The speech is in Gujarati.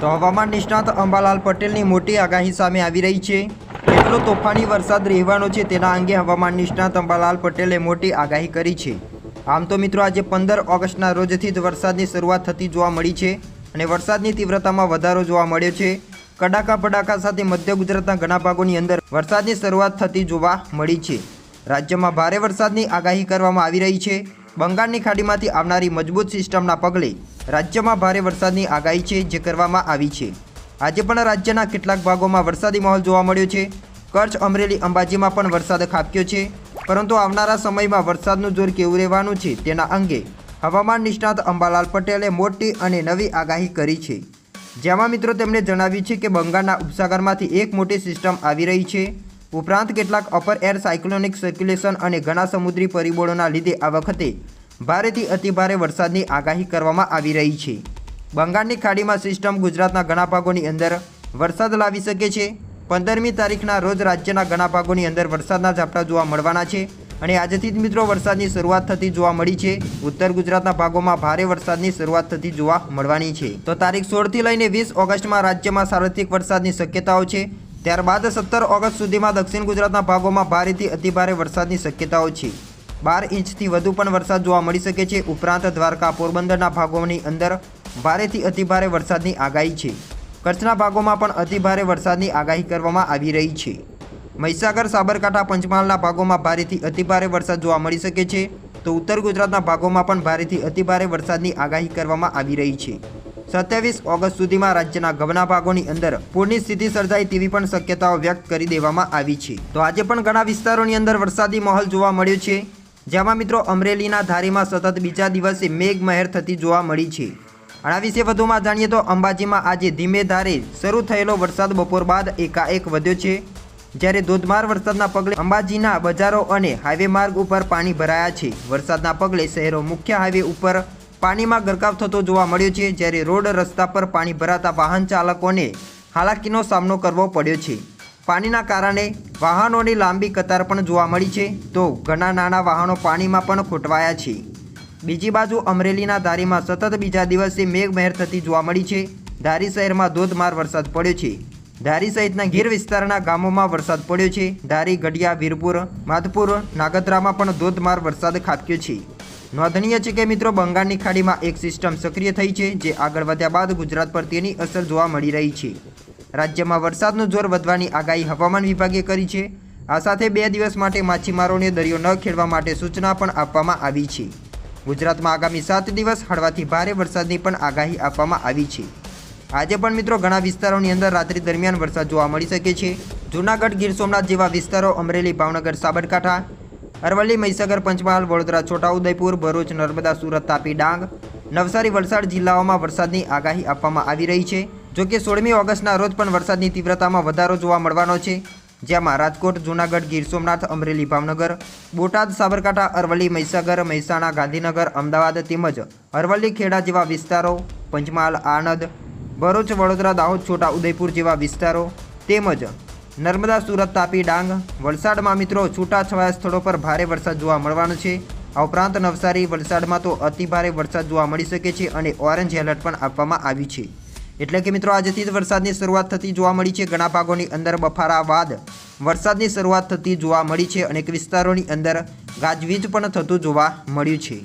તો હવામાન નિષ્ણાત અંબાલાલ પટેલની મોટી આગાહી સામે આવી રહી છે. કેટલો તોફાની વરસાદ રહેવાનો છે તેના અંગે હવામાન નિષ્ણાત અંબાલાલ પટેલે મોટી આગાહી કરી છે. આમ તો મિત્રો આજે પંદર ઓગસ્ટના રોજથી જ વરસાદની શરૂઆત થતી જોવા મળી છે અને વરસાદની તીવ્રતામાં વધારો જોવા મળ્યો છે. કડાકા પડાકા સાથે મધ્ય ગુજરાતના ઘણા ભાગોની અંદર વરસાદની શરૂઆત થતી જોવા મળી છે. રાજ્યમાં ભારે વરસાદની આગાહી કરવામાં આવી રહી છે. બંગાળની ખાડીમાંથી આવનારી મજબૂત સિસ્ટમના પગલે રાજ્યમાં ભારે વરસાદની આગાહી છે જે કરવામાં આવી છે. આજે પણ રાજ્યના કેટલાક ભાગોમાં વરસાદી માહોલ જોવા મળ્યો છે. કચ્છ, અમરેલી, અંબાજીમાં પણ વરસાદ ખાબક્યો છે. પરંતુ આવનારા સમયમાં વરસાદનું જોર કેવું રહેવાનું છે તેના અંગે હવામાન નિષ્ણાત અંબાલાલ પટેલે મોટી અને નવી આગાહી કરી છે. જેમાં મિત્રો તેમણે જણાવ્યું છે કે બંગાળના ઉપસાગરમાંથી એક મોટી સિસ્ટમ આવી રહી છે. ઉપરાંત કેટલાક અપર એર સાયક્લોનિક સર્ક્યુલેશન અને ઘણા સમુદ્રી પરિબળોના લીધે આ વખતે ભારેથી અતિભારે વરસાદની આગાહી કરવામાં આવી રહી છે. બંગાળની ખાડીમાં સિસ્ટમ ગુજરાતના ઘણા ભાગોની અંદર વરસાદ લાવી શકે છે. પંદરમી તારીખના રોજ રાજ્યના ઘણા ભાગોની અંદર વરસાદના ઝાપટા જોવા મળવાના છે અને આજથી જ મિત્રો વરસાદની શરૂઆત થતી જોવા મળી છે. ઉત્તર ગુજરાતના ભાગોમાં ભારે વરસાદની શરૂઆત થતી જોવા મળવાની છે. તો તારીખ સોળથી લઈને વીસ ઓગસ્ટમાં રાજ્યમાં સાર્વત્રિક વરસાદની શક્યતાઓ છે. ત્યારબાદ સત્તર ઓગસ્ટ સુધીમાં દક્ષિણ ગુજરાતના ભાગોમાં ભારેથી અતિભારે વરસાદની શક્યતાઓ છે. બાર ઇંચથી વધુ પણ વરસાદ જોવા મળી શકે છે. ઉપરાંત દ્વારકા પોરબંદરના ભાગોની અંદર ભારેથી અતિભારે વરસાદની આગાહી છે. કચ્છના ભાગોમાં પણ અતિભારે વરસાદની આગાહી કરવામાં આવી રહી છે. મહીસાગર, સાબરકાંઠા, પંચમહાલના ભાગોમાં ભારેથી અતિભારે વરસાદ જોવા મળી શકે છે. તો ઉત્તર ગુજરાતના ભાગોમાં પણ ભારેથી અતિભારે વરસાદની આગાહી કરવામાં આવી રહી છે. સત્યાવીસ ઓગસ્ટ સુધીમાં રાજ્યના ઘણા ભાગોની અંદર પૂરની સ્થિતિ સર્જાય તેવી પણ શક્યતાઓ વ્યક્ત કરી દેવામાં આવી છે. તો આજે પણ ઘણા વિસ્તારોની અંદર વરસાદી માહોલ જોવા મળ્યો છે. જેમાં મિત્રો અમરેલીના ધારીમાં સતત બીજા દિવસે મેઘમહેર થતી જોવા મળી છે. આના વિશે વધુમાં જાણીએ તો અંબાજીમાં આજે ધીમે ધારે શરૂ થયેલો વરસાદ બપોર બાદ એકાએક વધ્યો છે. જ્યારે ધોધમાર વરસાદના પગલે અંબાજીના બજારો અને હાઈવે માર્ગ ઉપર પાણી ભરાયા છે. વરસાદના પગલે શહેરો મુખ્ય હાઈવે ઉપર પાણીમાં ગરકાવ થતો જોવા મળ્યો છે. જ્યારે રોડ રસ્તા પર પાણી ભરાતા વાહન ચાલકોને હાલાકીનો સામનો કરવો પડ્યો છે. પાણીના કારણે વાહનોની લાંબી કતાર પણ જોવા મળી છે, તો ઘણા નાના વાહનો પાણીમાં પણ ખોટવાયા છે. બીજી બાજુ અમરેલીના ધારીમાં સતત બીજા દિવસે મેઘમહેર થતી જોવા મળી છે. ધારી શહેરમાં ધોધમાર વરસાદ પડ્યો છે. ધારી સહિતના ગીર વિસ્તારના ગામોમાં વરસાદ પડ્યો છે. ધારી, ગઢિયા, વીરપુર, માધપુર નાગદરામાં પણ ધોધમાર વરસાદ ખાબક્યો છે. નોંધનીય છે કે મિત્રો, બંગાળની ખાડીમાં એક સિસ્ટમ સક્રિય થઈ છે, જે આગળ વધ્યા બાદ ગુજરાત પર તેની અસર જોવા મળી રહી છે. રાજ્યમાં વરસાદનું જોર વધવાની આગાહી હવામાન વિભાગે કરી છે. આ સાથે બે દિવસ માટે માછીમારોને દરિયો ન ખેડવા માટે સૂચના પણ આપવામાં આવી છે. ગુજરાતમાં આગામી સાત દિવસ હળવાથી ભારે વરસાદની પણ આગાહી આપવામાં આવી છે. આજે પણ મિત્રો ઘણા વિસ્તારોની અંદર રાત્રિ દરમિયાન વરસાદ જોવા મળી શકે છે. જૂનાગઢ, ગીર સોમનાથ જેવા વિસ્તારો અમરેલી, ભાવનગર, સાબરકાંઠા, અરવલ્લી, મહીસાગર, પંચમહાલ, વડોદરા, છોટાઉદેપુર, ભરૂચ, નર્મદા, સુરત, તાપી, ડાંગ, નવસારી, વલસાડ જિલ્લાઓમાં વરસાદની આગાહી આપવામાં આવી રહી છે. જોકે સોળમી ઓગસ્ટના રોજ પણ વરસાદની તીવ્રતામાં વધારો જોવા મળવાનો છે. જેમાં રાજકોટ, જૂનાગઢ, ગીર સોમનાથ, અમરેલી, ભાવનગર, બોટાદ, સાબરકાંઠા, અરવલ્લી, મહીસાગર, મહેસાણા, ગાંધીનગર, અમદાવાદ તેમજ અરવલ્લી ખેડા જેવા વિસ્તારો, પંચમહાલ, આણંદ, ભરૂચ, વડોદરા, દાહોદ, છોટા, ઉદયપુર જેવા વિસ્તારો તેમજ નર્મદા, સુરત, તાપી, ડાંગ, વલસાડમાં મિત્રો છૂટાછવાયા સ્થળો પર ભારે વરસાદ જોવા મળવાનો છે. આ ઉપરાંત નવસારી, વલસાડમાં તો અતિભારે વરસાદ જોવા મળી શકે છે અને ઓરેન્જ એલર્ટ પણ આપવામાં આવ્યું છે. એટલે કે મિત્રો, આજથી જ વરસાદની શરૂઆત થતી જોવા મળી છે. ઘણા ભાગોની અંદર બફારા બાદ વરસાદની શરૂઆત થતી જોવા મળી છે અનેક વિસ્તારોની અંદર ગાજવીજ પણ થતું જોવા મળ્યું છે.